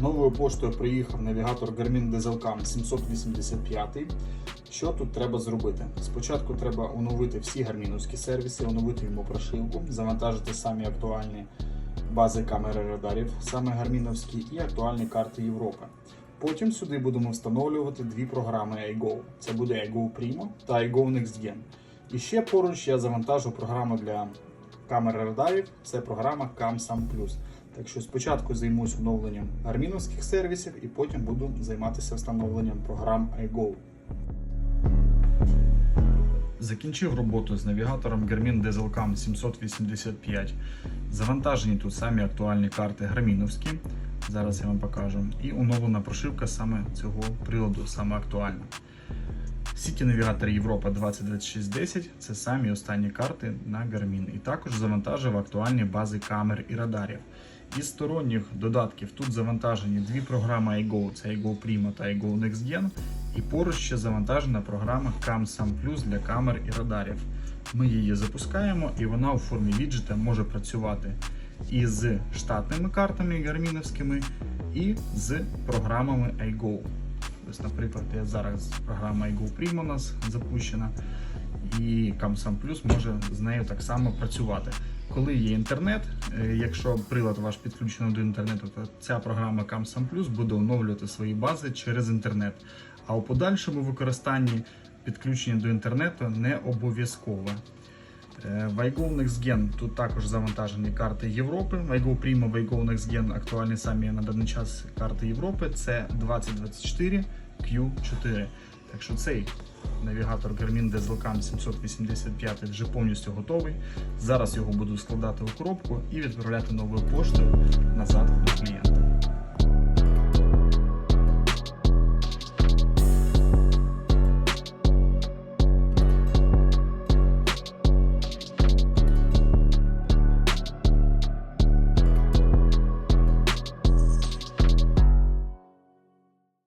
новою поштою приїхав навігатор Garmin Dieselcam 785. Що тут треба зробити? Спочатку треба оновити всі гарміновські сервіси, оновити йому прошивку, завантажити самі актуальні бази камери радарів, саме гарміновські і актуальні карти Європи. Потім сюди будемо встановлювати дві програми iGo. Це буде iGo Primo та iGo NextGen. І ще поруч я завантажу програму для камери радарів. Це програма CamSam Plus. Так що спочатку займусь оновленням гарміновських сервісів і потім буду займатися встановленням програм iGo. Закінчив роботу з навігатором Garmin Dieselcam 785. Завантажені тут самі актуальні карти гарміновські. Зараз я вам покажу. І оновлена прошивка саме цього приладу, саме актуальна. Сіті навігатор Європа 202610 це самі останні карти на Garmin. І також завантажив актуальні бази камер і радарів. Із сторонніх додатків тут завантажені дві програми iGo, це iGo Primo та iGo NextGen. І поруч ще завантажена програма CamSam Plus для камер і радарів. Ми її запускаємо, і вона у формі віджита може працювати із штатними картами гарміновськими, і з програмами iGo. Ось, наприклад, я зараз програма iGo Primo у нас запущена, і CamSam Plus може з нею так само працювати. Коли є інтернет, е, якщо прилад ваш підключений до інтернету, то ця програма CamSam Plus буде оновлювати свої бази через інтернет. А у подальшому використанні підключення до інтернету не обов'язкове. Е, В iGo NextGen тут також завантажені карти Європи. В iGo Primo, в iGo NextGen актуальні самі на даний час карти Європи. Це 2024 Q4. Так що цей навігатор Garmin Dieselcam 785 вже повністю готовий. Зараз його буду складати у коробку і відправляти новою поштою назад до клієнта.